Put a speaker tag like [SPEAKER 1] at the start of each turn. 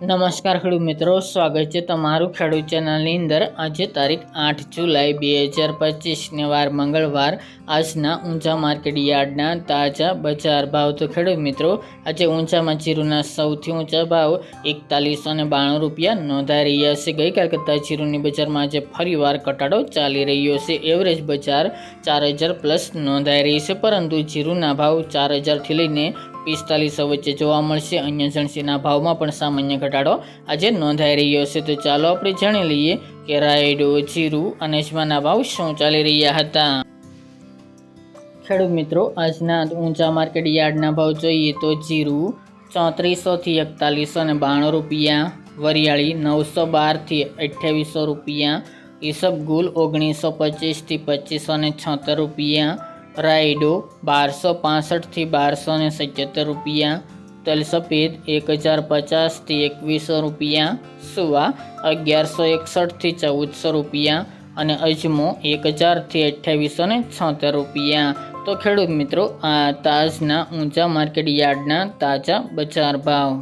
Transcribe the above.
[SPEAKER 1] નમસ્કાર ખેડૂત મિત્રો, સ્વાગત છે તમારું ખેડૂત ચેનલની અંદર. આજે તારીખ આઠ જુલાઈ બે હજાર પચીસને વાર મંગળવાર. આજના ઊંચા માર્કેટ યાર્ડના તાજા બજાર ભાવ. તો ખેડૂત મિત્રો, આજે ઊંચામાં જીરુના સૌથી ઊંચા ભાવ એકતાલીસો ને બાણું રૂપિયા નોંધાઈ રહ્યા છે. ગઈકાલ કરતાં જીરુની બજારમાં આજે ફરીવાર ઘટાડો ચાલી રહ્યો છે. એવરેજ બજાર ચાર હજાર પ્લસ નોંધાઈ રહી છે, પરંતુ જીરુના ભાવ ચાર હજારથી લઈને પિસ્તાલીસો વચ્ચે જોવા મળશે. અન્ય જણસીના ભાવમાં પણ સામાન્ય ઘટાડો આજે નોંધાઈ રહ્યો છે. તો ચાલો આપણે જાણી લઈએ કે રાયડો, જીરું અને અજમાના ભાવ શું ચાલી રહ્યા હતા. ખેડૂત મિત્રો, આજના ઊંચા માર્કેટ યાર્ડના ભાવ જોઈએ તો જીરું ચોત્રીસોથી એકતાલીસો ને બાણું રૂપિયા, વરિયાળી નવસો બારથી અઠ્યાવીસો રૂપિયા, ઈસબગુલ ઓગણીસો પચીસથી પચીસો ને છોતેર રૂપિયા રાયડો બારસો પાસઠથી બારસો ને સિત્તેર રૂપિયા તલ સફેદ એક હજાર પચાસથી એકવીસો રૂપિયા, સુવા અગિયારસો એકસઠથી ચૌદસો રૂપિયા અને અજમો એક હજારથી અઠ્યાવીસો ને છોતેર રૂપિયા. તો ખેડૂત મિત્રો, આ તાજના ઊંચા માર્કેટ યાર્ડના તાજા બજાર ભાવ.